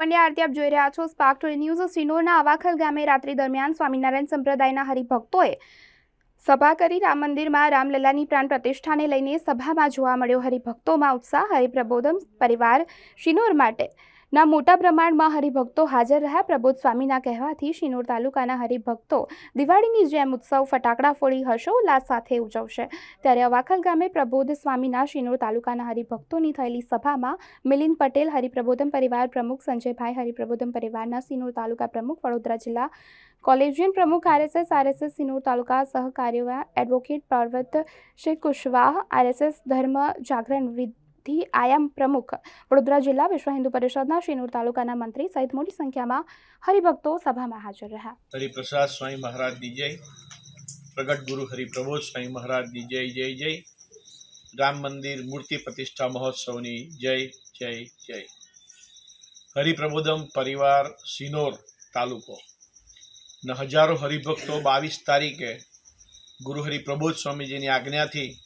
પંડ્યા આરતી આપ જોઈ રહ્યા છો સ્પાર્ક ટુડે ન્યૂઝ સિનોરના આવાખલ ગામે રાત્રિ દરમિયાન સ્વામિનારાયણ સંપ્રદાયના હરિભક્તોએ સભા કરી રામ મંદિરમાં રામલલ્લાની પ્રાણ પ્રતિષ્ઠાને લઈને સભામાં જોવા મળ્યો. હરિભક્તોમાં ઉત્સાહ, હરિપ્રબોધમ પરિવાર શિનોર માટે ના મોટા પ્રમાણમાં હરિભક્તો હાજર રહ્યા. પ્રબોધ સ્વામીના કહેવાથી શિનોર તાલુકાના હરિભક્તો દિવાળીની જેમ ઉત્સવ ફટાકડા ફોડી હર્ષોલ્લાસ સાથે ઉજવશે. ત્યારે અવાખલ ગામે પ્રબોધ સ્વામીના શિનોર તાલુકાના હરિભક્તોની થયેલી સભામાં મિલિંદ પટેલ હરિપ્રબોધન પરિવાર પ્રમુખ સંજયભાઈ હરિપ્રબોધન પરિવારના સિનોર તાલુકા પ્રમુખ વડોદરા જિલ્લા કોલેજિયન પ્રમુખ આરએસએસ આરએસએસ સિનોર તાલુકા સહકાર્યવાહ એડવોકેટ પર્વત શ્રી કુશવાહ આરએસએસ ધર્મ જાગરણ વિધિ આયામ પ્રમુખ વડોદરા જિલ્લા વિશ્વ હિન્દુ પરિષદના શિનોર તાલુકાના મંત્રી સહિત મોટી સંખ્યામાં હરિભક્તો સભામાં હાજર રહ્યા. હરિપ્રસાદ સ્વામી મહારાજની જય. પ્રગટ ગુરુ હરિપ્રબોધ સ્વામી મહારાજની જય જય જય. રામ મંદિર મૂર્તિ પ્રતિષ્ઠા મહોત્સવની જય જય જય. હરિપ્રબોધમ પરિવાર સિનોર તાલુકો. ને હજારો હરિભક્તો બાવીસ તારીખે ગુરુ હરિપ્રબોધ સ્વામીજીની આજ્ઞાથી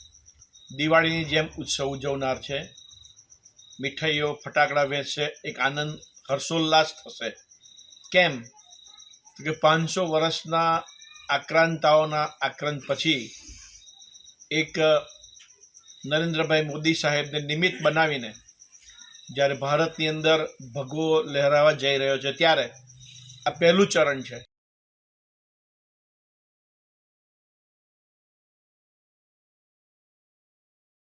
દિવાળીની જેમ ઉત્સવ ઉજવનાર છે. મીઠાઈઓ, ફટાકડા વેચશે, એક આનંદ હર્ષોલ્લાસ થશે. કેમ? કે પાંચસો વર્ષના આક્રાંતાઓના આક્રંત પછી એક નરેન્દ્રભાઈ મોદી સાહેબને નિમિત્ત બનાવીને જ્યારે ભારતની અંદર ભગવો લહેરાવા જઈ રહ્યો છે, ત્યારે આ પહેલું ચરણ છે.